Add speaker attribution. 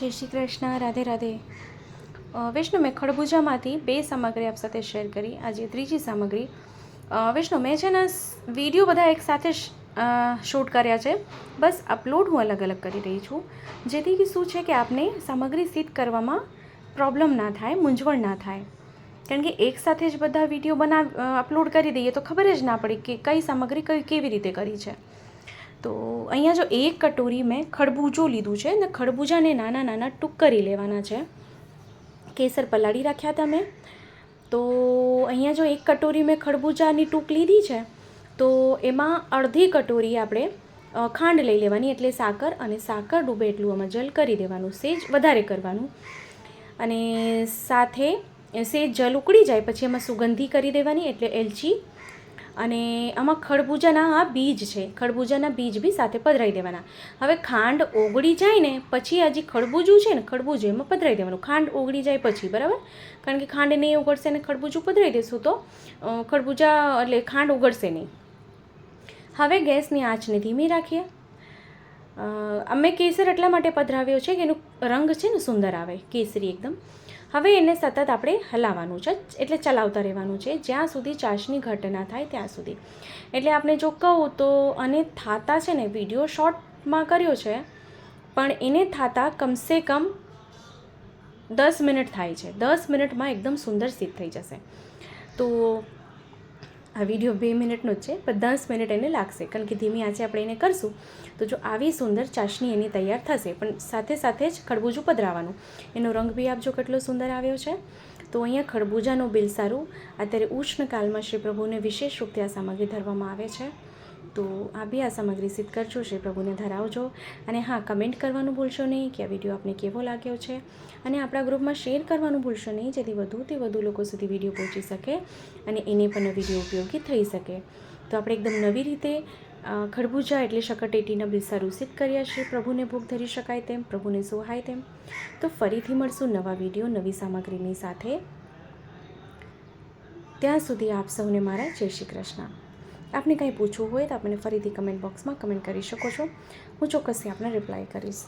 Speaker 1: જય શ્રી કૃષ્ણ, રાધે રાધે. વિષ્ણુ, મેં ખડભુજામાંથી બે સામગ્રી આપ સાથે શેર કરી. આજે ત્રીજી સામગ્રી. વૈષ્ણવ મેં છે ને વીડિયો બધા એક સાથે શૂટ કર્યા છે. બસ અપલોડ હું અલગ અલગ કરી રહી છું. જેથી કે શું છે કે આપને સામગ્રી સિદ્ધ કરવામાં પ્રોબ્લેમ ના થાય, મૂંઝવણ ના થાય. કારણ કે એક સાથે જ બધા વીડિયો બનાવ અપલોડ કરી દઈએ તો ખબર જ ના પડે કે કઈ સામગ્રી કઈ કેવી રીતે કરી છે. તો અહીંયા જો એક કટોરી મેં ખરબૂજો લીધું છે ને ખરબૂજાને નાના નાના ટૂંક કરી લેવાના છે. કેસર પલાળી રાખ્યા હતા મેં. તો અહીંયા જો એક કટોરી મેં ખરબૂજાની ટૂંક લીધી છે, તો એમાં અડધી કટોરી આપણે ખાંડ લઈ લેવાની એટલે સાકર અને સાકર ડૂબે એટલું આમાં જલ કરી દેવાનું, સેજ વધારે કરવાનું. અને સાથે સેજ જલ ઉકળી જાય, પછી એમાં સુગંધી કરી દેવાની એટલે એલચી અને આમાં ખરબૂજાના આ બીજ છે. ખરબૂજાના બીજ બી સાથે પધરાઈ દેવાના. હવે ખાંડ ઓગળી જાય ને પછી આ જે ખરબૂજું છે ને ખરબૂજું એમાં પધરાઈ દેવાનું. ખાંડ ઓગળી જાય પછી, બરાબર? કારણ કે ખાંડ નહીં ઓગળશે ને ખરબૂજું પધરાવી દેશું તો ખરબૂજા એટલે ખાંડ ઓગળશે નહીં. હવે ગેસની આંચને ધીમી રાખીએ. અમે કેસર એટલા માટે પધરાવ્યો છે કે એનો રંગ છે ને સુંદર આવે, કેસરી એકદમ. હવે એને સતત આપણે હલાવવાનું છે, એટલે ચલાવતા રહેવાનું છે, જ્યાં સુધી ચાશની ઘટના થાય ત્યાં સુધી. એટલે આપણે જો કહું તો અને થાતા છે ને, વીડિયો શોર્ટમાં કર્યો છે, પણ એને થાતા કમસે કમ દસ મિનિટ થાય છે. દસ મિનિટમાં એકદમ સુંદર સિદ્ધ થઈ જશે. તો આ વીડિયો બે મિનિટનો જ છે, પણ દસ મિનિટ એને લાગશે. કારણ કે ધીમી આંચે આપણે એને કરશું, તો જો આવી સુંદર ચાશણી એની તૈયાર થશે, પણ સાથે સાથે જ ખરબૂજું પધરાવાનું એનો રંગ બી આપજો કેટલો સુંદર આવ્યો છે. તો અહીંયા ખરબૂજાનું બિલ સારું. અત્યારે ઉષ્ણકાલમાં શ્રી પ્રભુને વિશેષ રૂપથી આ સામગ્રી ધરવામાં આવે છે. તો આ બી આ સામગ્રી સિદ્ધ કરજો, શ્રી પ્રભુને ધરાવજો. અને હા કમેન્ટ કરવાનું ભૂલશો નહીં કે આ વીડિયો આપને કેવો લાગ્યો છે. અને આપણા ગ્રુપમાં શેર કરવાનું ભૂલશો નહીં, જેથી વધુથી વધુ લોકો સુધી વીડિયો પહોંચી શકે અને એને પણ વીડિયો ઉપયોગી થઈ શકે. તો આપણે એકદમ નવી રીતે ખરબૂજા એટલે શકટેટીના બિલસા રૂસિત કર્યા છે. પ્રભુને ભોગ ધરી શકાય તેમ, પ્રભુને સોહાય તેમ. તો ફરીથી મળશું નવા વીડિયો નવી સામગ્રીની સાથે. ત્યાં સુધી આપ સૌને મારા જય શ્રી કૃષ્ણ. આપને કંઈ પૂછવું હોય તો આપણે ફરીથી કમેન્ટ બોક્સમાં કમેન્ટ કરી શકો છો. હું ચોક્કસથી આપને રિપ્લાય કરીશ.